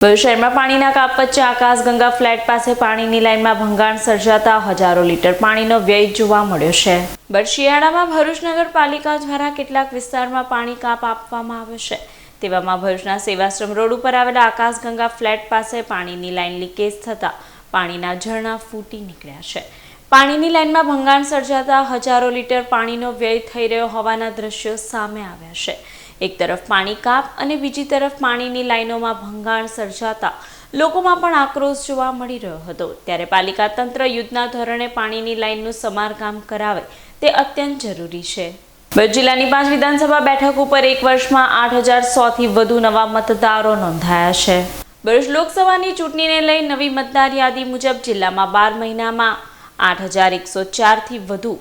શહેરમાં પાણીના કાપ વચ્ચે આકાશગંગા ફ્લેટ પાસે પાણીની લાઇનમાં ભંગાણ સર્જાતા હજારો લીટર પાણીનો વ્યય જોવા મળ્યો છે. બટ શિયાળામાં ભરૂચ નગરપાલિકા દ્વારા કેટલાક વિસ્તારમાં પાણી કાપ આપવામાં આવે છે. તેવામાં ભરૂચના સેવાશ્રમ રોડ ઉપર આવેલા આકાશગંગા ફ્લેટ પાસે પાણીની લાઇન લીકેજ થતાં પાણીના ઝરણા ફૂટી નીકળ્યા છે. પાણીની લાઇનમાં ભંગાણ સર્જાતા હજારો લીટર પાણીનો વ્યય થઈ રહ્યો હોવાના દ્રશ્યો સામે આવ્યા છે. એક તરફ પાણી કાપ અને બીજી તરફ પાણીની લાઈનોમાં ભંગાણ સર્જાતા લોકોમાં પણ આક્રોશ જોવા મળી રહ્યો હતો. ત્યારે પાલિકા તંત્ર યુદ્ધના ધોરણે પાણીની લાઇનનું સમારકામ કરાવે તે અત્યંત જરૂરી છે. ભરૂચ જિલ્લાની પાંચ વિધાનસભા બેઠક ઉપર એક વર્ષમાં આઠ હજાર સોથી વધુ નવા મતદારો નોંધાયા છે. ભરૂચ લોકસભાની ચૂંટણીને લઈ નવી મતદાર યાદી મુજબ જિલ્લામાં બાર મહિનામાં આઠ હજાર એકસો ચારથી વધુ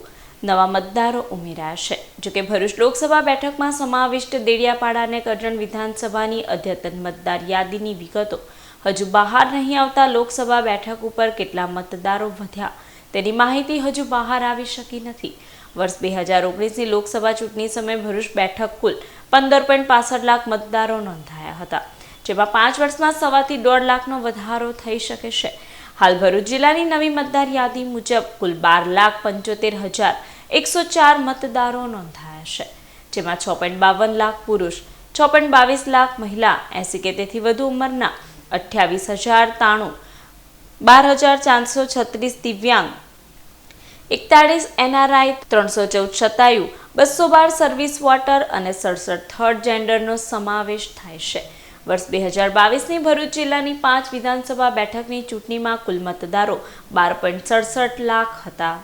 નવા મતદારો ઉમેરાયા છે. જોકે ભરૂચ લોકસભા બેઠકમાં સમાવિષ્ટ દેડિયાપાડા અને કરજણ વિધાનસભાની અદ્યતન મતદાર યાદીની વિગતો હજુ બહાર નહીં આવતા લોકસભા બેઠક ઉપર કેટલા મતદારો વધ્યા તેની માહિતી હજુ બહાર આવી શકી નથી. વર્ષ બે હજાર ઓગણીસની લોકસભા ચૂંટણી સમયે ભરૂચ બેઠક કુલ પંદર પોઈન્ટ પાસઠ લાખ મતદારો નોંધાયા હતા, જેમાં પાંચ વર્ષમાં સવાથી દોઢ લાખનો વધારો થઈ શકે છે. હાલ ભરૂચ જિલ્લાની નવી મતદાર યાદી મુજબ કુલ બાર લાખ પંચોતેર હજાર એકસો ચાર મતદારો નોંધાયા છે, જેમાં છ પોઈન્ટ બાવન લાખ પુરુષ, છ પોઈન્ટ બાવીસ લાખ મહિલા, એસી કે તેથી વધુ ઉંમરના, અઠ્યાવીસ હજાર તાણું, બાર હજાર ચારસો છત્રીસ દિવ્યાંગ, એકતાળીસ એનઆરઆઈ, ત્રણસો ચૌદ શતાયુ બસો બાર સર્વિસ વોટર અને સડસઠ થર્ડ જેન્ડરનો સમાવેશ થાય છે. વર્ષ બે હજાર બાવીસની ભરૂચ જિલ્લાની પાંચ વિધાનસભા બેઠકની ચૂંટણીમાં કુલ મતદારો બાર પોઈન્ટ સડસઠ લાખ હતા.